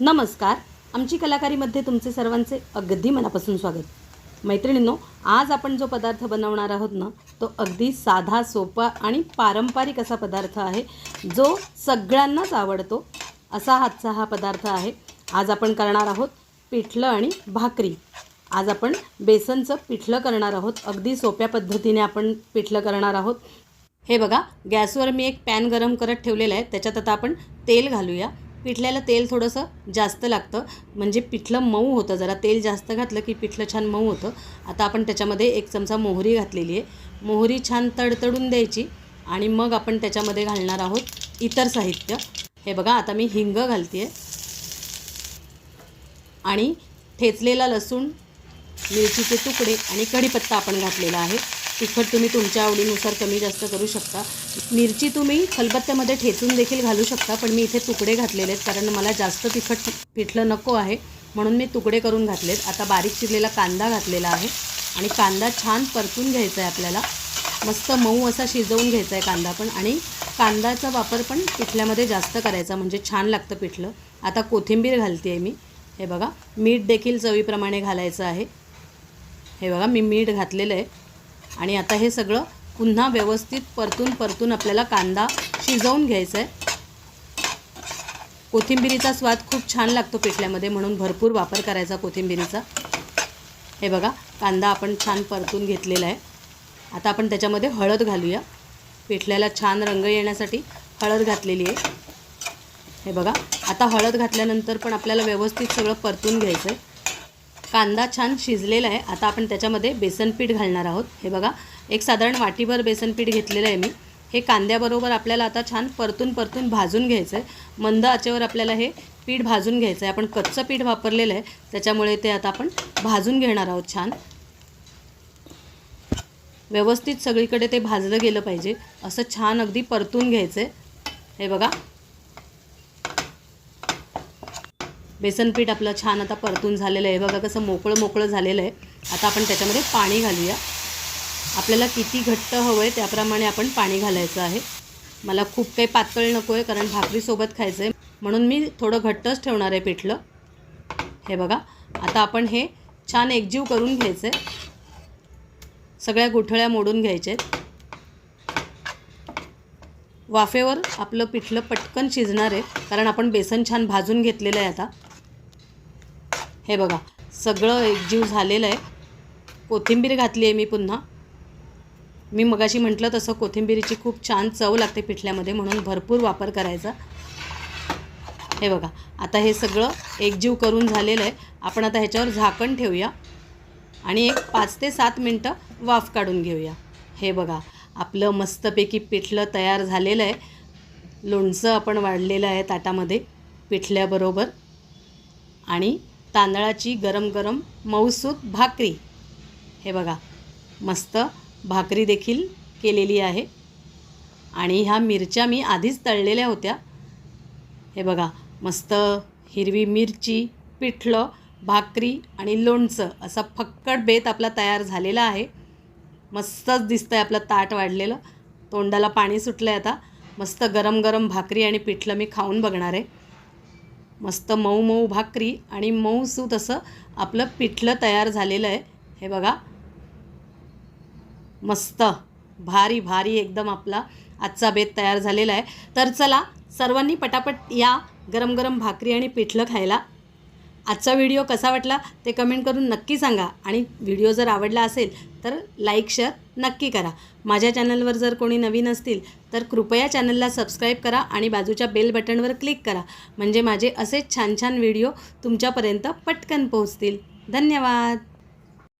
नमस्कार. आमची कलाकारीमध्ये तुमचे सर्वांचे अगदी मनापासून स्वागत. मैत्रिणींनो आज आपण जो पदार्थ बनवणार आहोत ना तो अगदी साधा सोपा आणि पारंपरिक असा पदार्थ आहे जो सगळ्यांनाच आवडतो. असा हातचा हा पदार्थ आहे. आज आपण करणार आहोत पिठलं आणि भाकरी. आज आपण बेसनचं पिठलं करणार आहोत. अगदी सोप्या पद्धतीने आपण पिठलं करणार आहोत. हे बघा गॅसवर मी एक पॅन गरम करत ठेवलेलं आहे. त्याच्यात आता आपण तेल घालूया. पिठल्याला तेल थोडंसं जास्त लागतं. म्हणजे पिठलं मऊ होतं. जरा तेल जास्त घातलं की पिठलं छान मऊ होतं. आता आपण त्याच्यामध्ये एक चमचा मोहरी घातलेली आहे. मोहरी छान तडतडून द्यायची आणि मग आपण त्याच्यामध्ये घालणार आहोत इतर साहित्य. हे बघा आता मी हिंग घालते आहे आणि ठेचलेला लसूण मिरचीचे तुकडे आणि कढीपत्ता आपण घातलेला आहे. तिखट तुम्ही तुमच्या आवडीनुसार कमी जास्त करू शकता. मिरची तुम्ही खलबत्त्यामध्ये ठेचून देखील घालू शकता पण मी इथे तुकडे घातलेले आहेत कारण मला जास्त तिखट पिठलं नको आहे म्हणून मी तुकडे करून घातलेत. आता बारीक चिरलेला कांदा घातलेला आहे आणि कांदा छान परतून घ्यायचा आहे आपल्याला. मस्त मऊ असा शिजवून घ्यायचा आहे कांदा पण आणि कांद्याचा वापर पण पिठल्यामध्ये जास्त करायचा म्हणजे छान लागतं पिठलं. आता कोथिंबीर घालते आहे मी. हे बघा मीठ देखील चवीप्रमाणे घालायचं आहे. हे बघा मी मीठ घातलेलं आहे. आणि आता हे सगळं पुन्हा व्यवस्थित परतून परतून आपल्याला कांदा शिजवून घ्यायचा आहे कोथिंबिरीचा स्वाद खूप छान लागतो पिठल्यामध्ये म्हणून भरपूर वापर करायचा कोथिंबिरीचा. हे बघा कांदा आपण छान परतून घेतलेला आहे. आता आपण त्याच्यामध्ये हळद घालूया. पिठल्याला छान रंग येण्यासाठी हळद घातलेली आहे. हे बघा आता हळद घातल्यानंतर पण आपल्याला व्यवस्थित सगळं परतून घ्यायचं आहे कांदा छान शिजलेला आहे. आता आपण त्याच्यामध्ये बेसनपीठ घालणार आहोत. हे बघा एक साधारण वाटीभर बेसनपीठ घेतलेलं आहे मी. हे कांद्याबरोबर आपल्याला आता छान परतून परतून भाजून घ्यायचं आहे मंद आचेवर आपल्याला हे पीठ भाजून घ्यायचं आहे आपण कच्चं पीठ वापरलेलं आहे. त्याच्यामुळे ते आता आपण भाजून घेणार आहोत छान. व्यवस्थित सगळीकडे ते भाजलं गेलं पाहिजे. असं छान अगदी परतून घ्यायचं आहे हे बघा बेसनपीठ आपलं छान आता परतून झालेलं आहे. बघा कसं मोकळं मोकळं झालेलं आहे. आता आपण त्याच्यामध्ये पाणी घालूया. आपल्याला किती घट्ट हवं आहे त्याप्रमाणे आपण पाणी घालायचं आहे. मला खूप काही पातळ नको आहे कारण भाकरीसोबत खायचं आहे म्हणून मी थोडं घट्टच ठेवणार आहे पिठलं. हे बघा. आता आपण हे छान एकजीव करून घ्यायचं आहे सगळ्या गुठळ्या मोडून घ्यायच्या आहेत वाफेवर आपलं पिठलं पटकन शिजणार आहे. कारण आपण बेसन छान भाजून घेतलेलं आहे आता. हे बघा सगळं एकजीव झालेलं आहे. कोथिंबीर घातली आहे मी पुन्हा. मी मगाशी म्हटलं तसं कोथिंबीरीची खूप छान चव लागते पिठल्यामध्ये म्हणून भरपूर वापर करायचा. हे बघा आता हे सगळं एकजीव करून झालेलं आहे. आपण आता ह्याच्यावर झाकण ठेवूया आणि एक पाच ते सात मिनटं वाफ काढून घेऊया. हे बघा आपलं मस्तपैकी पिठलं तयार झालेलं आहे. लोणचं आपण वाढलेलं आहे ताटामध्ये पिठल्याबरोबर. आणि तांदळाची गरम गरम मऊसूत भाकरी. हे बघा मस्त भाकरी देखील केलेली आहे. आणि ह्या मिरच्या मी आधीच तळलेल्या होत्या. हे बघा मस्त हिरवी मिरची पिठलं भाकरी आणि लोणचं असा फक्कड बेत आपला तयार झालेला आहे. मस्तच दिसतं आहे आपलं ताट वाढलेलं. तोंडाला पाणी सुटलं आहे आता. मस्त गरम गरम भाकरी आणि पिठलं मी खाऊन बघणार आहे. मस्त मऊ मऊ भाकरी आणि मऊ सूत असं आपलं पिठलं तयार झालेलं आहे. हे बघा. मस्त भारी भारी एकदम आपला आजचा बेत तयार झालेला आहे. तर चला सर्वांनी पटापट या गरम गरम भाकरी आणि पिठलं खायला आजचा व्हिडिओ कसा वाटला ते कमेंट करून नक्की सांगा. आणि व्हिडिओ जर आवडला असेल तर लाईक शेअर नक्की करा. माझ्या चॅनलवर जर कोणी नवीन असतील तर कृपया चॅनलला सबस्क्राईब करा आणि बाजूच्या बेल बटनवर क्लिक करा. म्हणजे माझे असेच छान छान व्हिडिओ तुमच्यापर्यंत पटकन पोहोचतील. धन्यवाद.